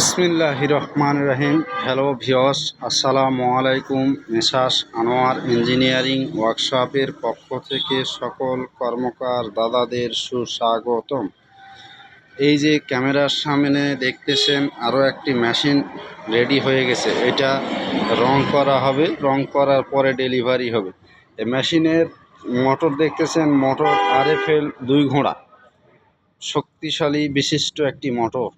বিসমিল্লাহ রহমান রহিম। হ্যালো ভিওস আসসালামু আলাইকুম। মেসাস আনোয়ার ইঞ্জিনিয়ারিং ওয়ার্কশপের পক্ষ থেকে সকল কর্মকার দাদাদের সুস্বাগতম। এই যে ক্যামেরার সামনে দেখতেছেন আরও একটি মেশিন রেডি হয়ে গেছে। এটা রং করা হবে, রং করার পরে ডেলিভারি হবে। এই মেশিনের মোটর দেখতেছেন, মোটর আরএফএল দুই ঘোড়া। শক্তিশালী বিশিষ্ট একটি মোটর।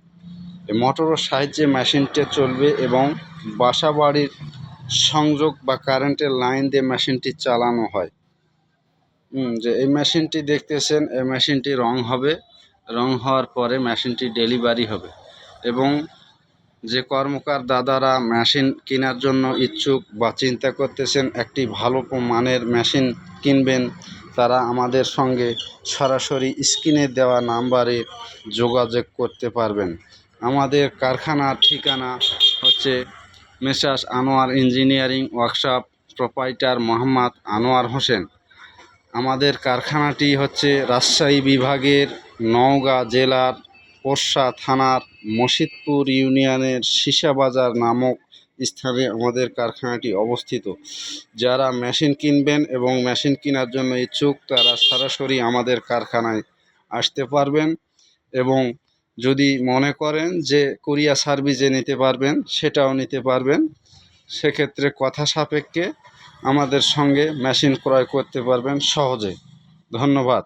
মোটরের সাহায্যে মেশিনটা চলবে এবং বাসা বাড়ির সংযোগ বা কারেন্টের লাইন দিয়ে মেশিনটি চালানো হয়। যে এই মেশিনটি দেখতেছেন, এই মেশিনটি রং হবে। রং হওয়ার পরে মেশিনটি ডেলিভারি হবে এবং যে কর্মকার দাদারা মেশিন কেনার জন্য ইচ্ছুক বা চিন্তা করতেছেন একটি ভালো মানের মেশিন কিনবেন, তারা আমাদের সঙ্গে সরাসরি স্ক্রিনে দেওয়া নাম্বারে যোগাযোগ করতে পারবেন। আমাদের কারখানার ঠিকানা হচ্ছে messrs Anwar engineering workshop, proprietor Mohammad Anwar Hossain. আমাদের কারখানাটি হচ্ছে রাজশাহী বিভাগের নওগাঁ জেলার পোরশা থানার মসিদপুর ইউনিয়নের সীসাবাজার নামক স্থানে আমাদের কারখানাটি অবস্থিত। যারা মেশিন কিনবেন এবং মেশিন কেনার জন্য ইচ্ছুক, তারা সরাসরি আমাদের কারখানায় আসতে পারবেন এবং যদি মনে করেন যে কুরিয়া সার্ভিসে নিতে পারবেন, সেটাও নিতে পারবেন। সেক্ষেত্রে কথা সাপেক্ষে আমাদের সঙ্গে মেশিন ক্রয় করতে পারবেন সহজে। ধন্যবাদ।